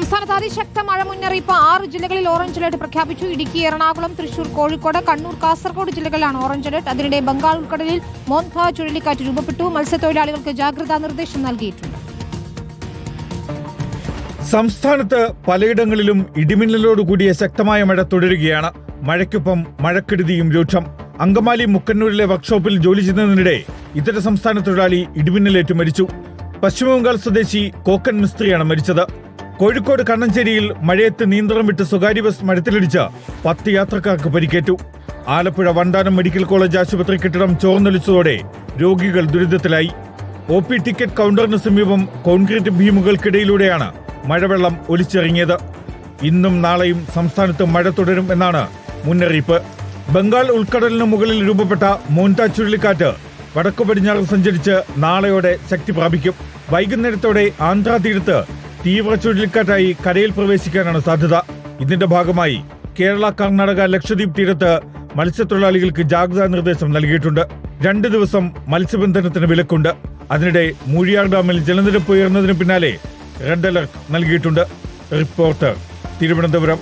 സംസ്ഥാനത്ത് അതിശക്ത മഴ മുന്നറിയിപ്പ് ആറ് ജില്ലകളിൽ ഓറഞ്ച് അലർട്ട് പ്രഖ്യാപിച്ചു. ഇടുക്കി എറണാകുളം തൃശൂർ കോഴിക്കോട് കണ്ണൂർ കാസർഗോഡ് ജില്ലകളിലാണ് ഓറഞ്ച് അലർട്ട്. അതിനിടെ ബംഗാൾ ഉൾക്കടലിൽ മോൻഥ ചുഴലിക്കാറ്റ് രൂപപ്പെട്ടു. മത്സ്യത്തൊഴിലാളികൾക്ക് ജാഗ്രതാ നിർദ്ദേശം നൽകിയിട്ടുണ്ട്. സംസ്ഥാനത്ത് പലയിടങ്ങളിലും ഇടിമിന്നലോട് കൂടിയ ശക്തമായ മഴ തുടരുകയാണ്. മഴയ്ക്കൊപ്പം മഴക്കെടുതിയും രൂക്ഷം. അങ്കമാലി മുക്കന്നൂരിലെ വർക്ക്ഷോപ്പിൽ ജോലി ചെയ്യുന്നതിനിടെ ഇതര സംസ്ഥാന തൊഴിലാളി ഇടിമിന്നലേറ്റ് മരിച്ചു. പശ്ചിമബംഗാൾ സ്വദേശി കോക്കൻ മിസ്ത്രിയാണ് മരിച്ചത്. കോഴിക്കോട് കണ്ണഞ്ചേരിയിൽ മഴയത്ത് നിയന്ത്രണം വിട്ട് സ്വകാര്യ ബസ് മരത്തിലിടിച്ച് പത്ത് യാത്രക്കാർക്ക് പരിക്കേറ്റു. ആലപ്പുഴ വണ്ടാനം മെഡിക്കൽ കോളേജ് ആശുപത്രി കെട്ടിടം ചോർന്നൊലിച്ചതോടെ രോഗികൾ ദുരിതത്തിലായി. ഒ പി ടിക്കറ്റ് കൗണ്ടറിന് സമീപം കോൺക്രീറ്റ് ഭീമുകൾക്കിടയിലൂടെയാണ് മഴവെള്ളം ഒലിച്ചിറങ്ങിയത്. ഇന്നും നാളെയും സംസ്ഥാനത്ത് മഴ തുടരും എന്നാണ് മുന്നറിയിപ്പ്. ബംഗാൾ ഉൾക്കടലിന് മുകളിൽ രൂപപ്പെട്ട മോൻത ചുഴലിക്കാറ്റ് വടക്കു പടിഞ്ഞാറ് സഞ്ചരിച്ച് നാളെയോടെ ശക്തി പ്രാപിക്കും. വൈകുന്നേരത്തോടെ ആന്ധ്രാ തീരത്ത് തീവ്ര ചുഴലിക്കാറ്റായി കരയിൽ പ്രവേശിക്കാനാണ് സാധ്യത. ഇതിന്റെ ഭാഗമായി കേരള കർണാടക ലക്ഷദ്വീപ് തീരത്ത് മത്സ്യത്തൊഴിലാളികൾക്ക് ജാഗ്രതാ നിർദ്ദേശം നൽകിയിട്ടുണ്ട്. രണ്ട് ദിവസം മത്സ്യബന്ധനത്തിന് വിലക്കുണ്ട്. അതിനിടെ മൂഴിയാർ ഡാമിൽ ജലനിരപ്പ് ഉയർന്നതിന് പിന്നാലെ റെഡ് അലർട്ട് നൽകിയിട്ടുണ്ട്. റിപ്പോർട്ടർ തിരുവനന്തപുരം.